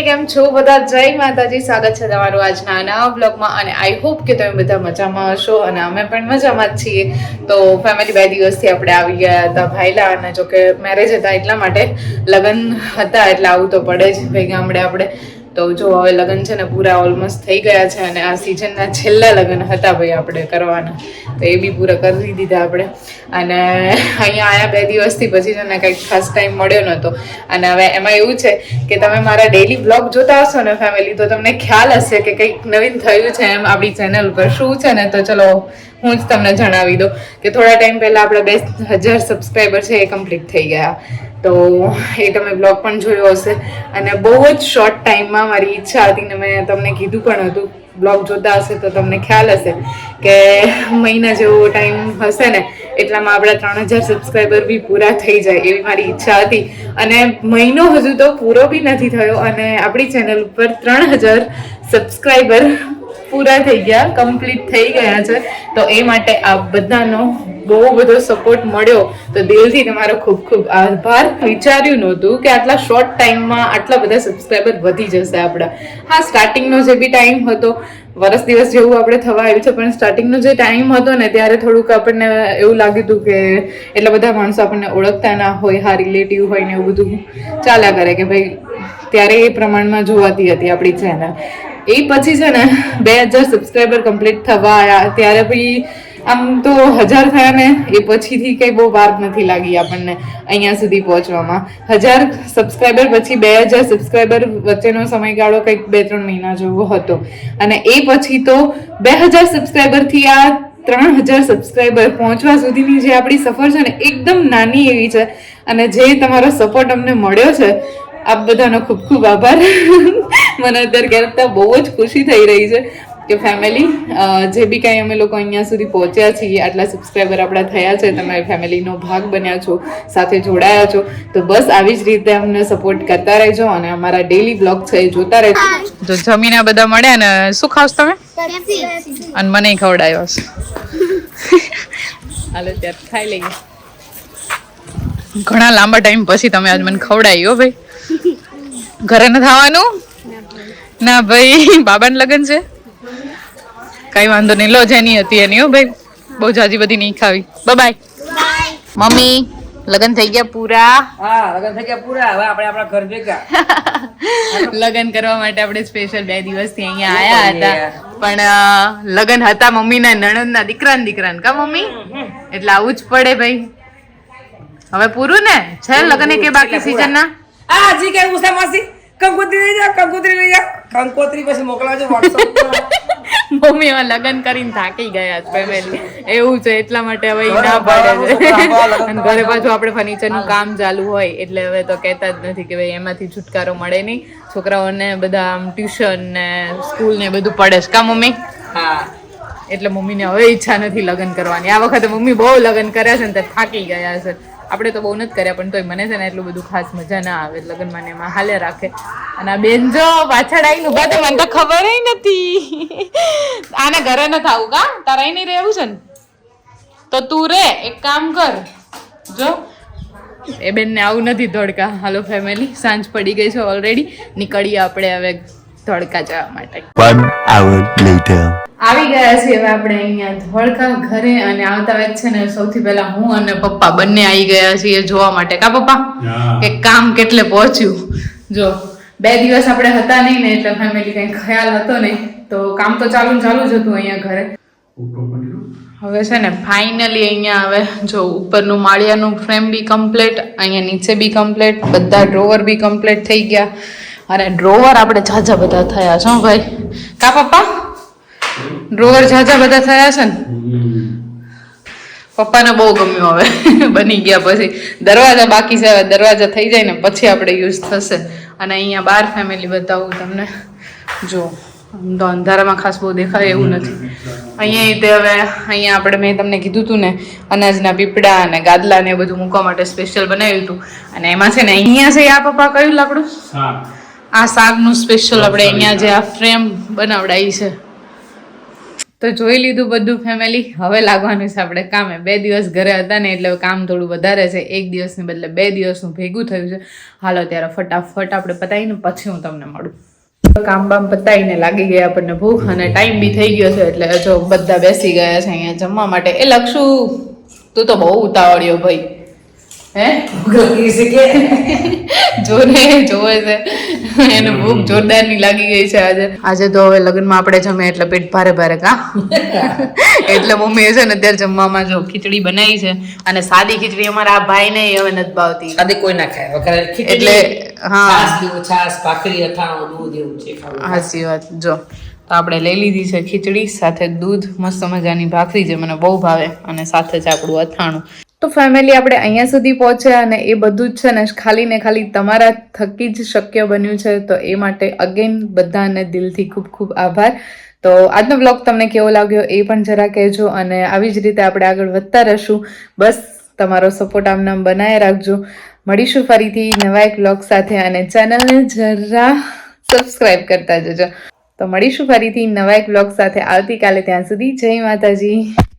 Family કેમ છો? બધા જય માતાજી, સ્વાગત છે તમારું આજના નવા બ્લોગમાં અને આઈ હોપ કે તમે બધા મજામાં હશો અને અમે પણ મજામાં જ છીએ. તો ફેમિલી બે દિવસથી આપણે આવી ગયા હતા ભાઈલા અને જોકે મેરેજ હતા એટલા માટે લગ્ન હતા એટલે આવું તો પડે જ. ભાઈ ગામડે આપણે. તો જો હવે લગ્ન છે ને પૂરા ઓલમોસ્ટ થઈ ગયા છે અને આ સિઝનના છેલ્લા લગ્ન હતા ભાઈ આપણે કરવાના. તો એ બી પૂરા કરી દીધા આપણે. અને અહીંયા આયા બે દિવસથી પછી છે ને કંઈક ખાસ ટાઈમ મળ્યો નહોતો. અને હવે એમાં એવું છે કે તમે મારા ડેલી બ્લોગ જોતા હશો ને ફેમિલી તો તમને ખ્યાલ હશે કે કંઈક નવીન થયું છે એમ આપણી ચેનલ પર શું છે ને? તો ચલો, હું જ તમને જણાવી દઉં કે થોડા ટાઈમ પહેલાં આપણે બે હજાર સબસ્ક્રાઈબર છે એ કમ્પ્લીટ થઈ ગયા. તો એ તમે બ્લોગ પણ જોયો હશે. અને બહુ જ શોર્ટ ટાઈમમાં મારી ઈચ્છા હતી ને મેં તમને કીધું પણ હતું. બ્લોગ જોતા હશે તો તમને ખ્યાલ હશે કે મહિના જેવો ટાઈમ હશે ને, એટલામાં આપણા ત્રણ હજાર સબસ્ક્રાઈબર બી પૂરા થઈ જાય એવી મારી ઈચ્છા હતી. અને મહિનો હજુ તો પૂરો બી નથી થયો અને આપણી ચેનલ ઉપર ત્રણ હજાર સબસ્ક્રાઈબર પૂરા થઈ ગયા કમ્પ્લીટ થઈ ગયા છે. તો એ માટે આ બધાનો બહુ બધો સપોર્ટ મળ્યો તો દિલથી તમારો ખૂબ ખૂબ આભાર. વિચાર્યું નહોતું કે આટલા શોર્ટ ટાઈમમાં આટલા બધા સબસ્ક્રાઈબર વધી જશે આપણા હા સ્ટાર્ટિંગનો જે બી ટાઈમ હતો, વરસ દિવસ જેવું આપણે થવા આવ્યું છે, પણ સ્ટાર્ટિંગનો જે ટાઈમ હતો ને, ત્યારે થોડુંક આપણને એવું લાગ્યું હતું કે એટલા બધા માણસો આપણને ઓળખતા ના હોય, હા રિલેટિવ હોય ને એવું બધું. ચાલ્યા કરે કે ભાઈ, ત્યારે એ પ્રમાણમાં જોવાતી હતી આપણી ચેનલ એ પછી છે ને, બે હજાર સબસ્ક્રાઈબર કમ્પ્લીટ થવા આવ્યા ત્યારે પછી આમ તો હજાર થયા ને, એ પછીથી કંઈ બહુ વાર નથી લાગી આપણને અહીંયા સુધી પહોંચવામાં. હજાર સબસ્ક્રાઈબર પછી બે હજાર સબસ્ક્રાઈબર વચ્ચેનો સમયગાળો કંઈક બે ત્રણ મહિના જેવો હતો. અને એ પછી તો બે હજાર સબસ્ક્રાઈબરથી આ ત્રણ હજાર સબસ્ક્રાઈબર પહોંચવા સુધીની જે આપણી સફર છે ને, એકદમ નાની એવી છે. અને જે તમારો સપોર્ટ અમને મળ્યો છે, આપ બધાનો ખૂબ ખૂબ આભાર. મને અત્યારે કહેતા બહુ જ ખુશી થઈ રહી છે. કે ફેમિલી જે બી કાંઈ અમે લોકો અહીંયા સુધી પહોંચ્યા છીએ આટલા સબસ્ક્રાઈબર આપણા થયા છે તમે ફેમિલીનો ભાગ બન્યા છો સાથે જોડાયા છો તો બસ આવી જ રીતે અમને સપોર્ટ કરતા રહેજો અને અમારા ડેલી બ્લોગ છે એ જોતા રહેજો. જો જમીને બધા મળ્યા ને શું ખાવશ તમે? અને મને ખવડાવ્યો છે હાલો ત્યારે ખાઈ લઈએ. ઘણા લાંબા ટાઈમ પછી તમે આજ મને ખવડાવી હો ભાઈ. ઘરે ન થવાનું? ના ભાઈ બાબાને લગ્ન છે? કઈ વાંધો નહીં. લો જેની હતી એની હો ભાઈ. બહુ જાજી બધી નહીં ખાવી. બાય મમ્મી લગન થઈ ગયા પૂરા? હા લગન થઈ ગયા પૂરા. હવે આપણે આપણા ઘર ભેગા. લગન કરવા માટે આપણે સ્પેશિયલ બે દિવસથી અહીંયા આયા હતા. પણ લગન હતા મમ્મીના નણંદના દીકરાના દીકરાના. કા મમ્મી? એટલે આવું જ પડે ભાઈ. હવે પૂરું ને? છે લગન કે બાકી સીઝન ના આ હજી કે ઉસા માસી કંકોત્રી લઈ જા કંકોત્રી લઈ જા કંકોત્રી પછી મોકલાવજો વોટ્સએપ પર. મમ્મી હવે લગ્ન કરીને થાકી ગયા છે ફેમિલી એવું છે એટલા માટે હવે ના પડે છે. અને ઘરે પાછું આપણે ફર્નિચરનું કામ ચાલુ હોય એટલે હવે તો કહેતા જ નથી કે ભાઈ એમાંથી છુટકારો મળે નહીં. છોકરાઓને બધા આમ ટ્યુશન ને સ્કૂલ ને બધું પડે છે. કા મમ્મી? હા. એટલે મમ્મીને હવે ઈચ્છા નથી લગ્ન કરવાની. આ વખતે મમ્મી બહુ લગ્ન કર્યા છે ને તે થાકી ગયા છે. આપણે તો બહુ નથી કર્યા પણ તોય મને છે ને એટલું બધું ખાસ મજા ના આવે લગ્નમાં ને એમાં હાલે રાખે. અને બેન જો પાછળ આવીને ઊભા તો મને તો ખબર નથી. આને ઘરે ન થાવું કા? તારા નહીં રહેવું છે ને? તો તું રે એક કામ કર. જો. એ બેનને આવું નથી ધોળકા હાલો ફેમિલી સાંજ પડી ગઈ છે ઓલરેડી નીકળીએ આપણે હવે ધોળકા જવા માટે. One hour later. આવી ગયા છીએ હવે આપણે અહીંયા ધોળકા ઘરે અને આવતા વેત છે ને સૌથી પહેલા હું અને પપ્પા બંને આવી ગયા છીએ જોવા માટે. કા પપ્પા? કે કામ કેટલે પહોંચ્યું? જો. બે દિવસ આપણે હતા નહીં ને એટલે ફેમિલી કઈ ખ્યાલ હતો નહીં. તો કામ તો ચાલુ ચાલુ જ હતું અહીંયા ઘરે. હવે છે ને ફાઇનલી અહીંયા હવે જો ઉપરનું માળિયાનું ફ્રેમ બી કમ્પ્લીટ અહીંયા નીચે બી કમ્પ્લીટ બધા ડ્રોવર બી કમ્પ્લીટ થઈ ગયા. અને ડ્રોવર આપણે ઝાઝા બધા થયા છો ભાઈ. કા પપ્પા? ડ્રોવર ઝાઝા બધા થયા છે ને? પપ્પાને બહુ ગમ્યું હવે. બની ગયા પછી. દરવાજા બાકી છે હવે દરવાજા થઈ જાય ને પછી આપણે યુઝ થશે. અને અહીંયા બાર ફેમિલી બતાવું તમને. જો આમ તો અંધારામાં ખાસ બહુ દેખાય એવું નથી. અહીંયા તે હવે અહીંયા આપણે મેં તમને કીધું હતું ને અનાજના પીપળા અને ગાદલા ને બધું મૂકવા માટે સ્પેશિયલ બનાવ્યું હતું અને એમાં છે ને અહીંયા છે આ પપ્પા કયું લાકડું? આ શાકનું સ્પેશિયલ આપણે અહીંયા જે આ ફ્રેમ બનાવડાવી છે. તો જોઈ લીધું બધું ફેમિલી હવે લાગવાનું છે આપણે કામે. બે દિવસ ઘરે હતા ને એટલે કામ થોડું વધારે છે. એક દિવસને બદલે બે દિવસનું ભેગું થયું છે. હાલો ત્યારે ફટાફટ આપણે પતાવીને પછી હું તમને મળું. કામ બામ પતાવીને લાગી ગયા આપણને ભૂખ અને ટાઈમ બી થઈ ગયો છે એટલે જો બધા બેસી ગયા છે અહીંયા જમવા માટે. એ લક્ષુ તું તો બહુ ઉતાવળ્યો ભાઈ. હે? જોને જોવે છે. એને ભૂખ જોરદારની લાગી ગઈ છે આજે. આજે તો હવે લગ્નમાં આપણે જમે એટલે પેટ ભારે ભારે કા? એટલે મમ્મી છે ને અત્યારે જમવામાં જો ખીચડી બનાવી છે અને સાદી ખીચડી અમારા આ ભાઈ ને હવે નથી ભાવતી. સાદી કોઈ ના ખાય. વખત એટલે, હા. છાશ ભાખરી અથાણું દૂધ એવું છે સાચી વાત. જો તો આપણે લઈ લીધી છે ખીચડી સાથે દૂધ મસ્ત મજાની ભાખરી જે મને બહુ ભાવે અને સાથે જ આપણું અથાણું. તો ફેમિલી આપણે અહીંયા સુધી પહોંચ્યા અને એ બધું જ છે ને ખાલી ને ખાલી તમારા થકી જ શક્ય બન્યું છે. તો એ માટે અગેન બધાને દિલથી ખૂબ ખૂબ આભાર. તો આજનો બ્લોગ તમને કેવો લાગ્યો એ પણ જરા કહેજો અને આવી જ રીતે આપણે આગળ વધતા રહીશું. બસ તમારો સપોર્ટ આમ નામ બનાવી રાખજો. મળીશું ફરીથી નવા એક બ્લોગ સાથે અને ચેનલને જરા સબસ્ક્રાઈબ કરતા જજો. તો મળીશું ફરીથી નવા એક બ્લોગ સાથે. આવતીકાલે ત્યાં સુધી જય માતાજી.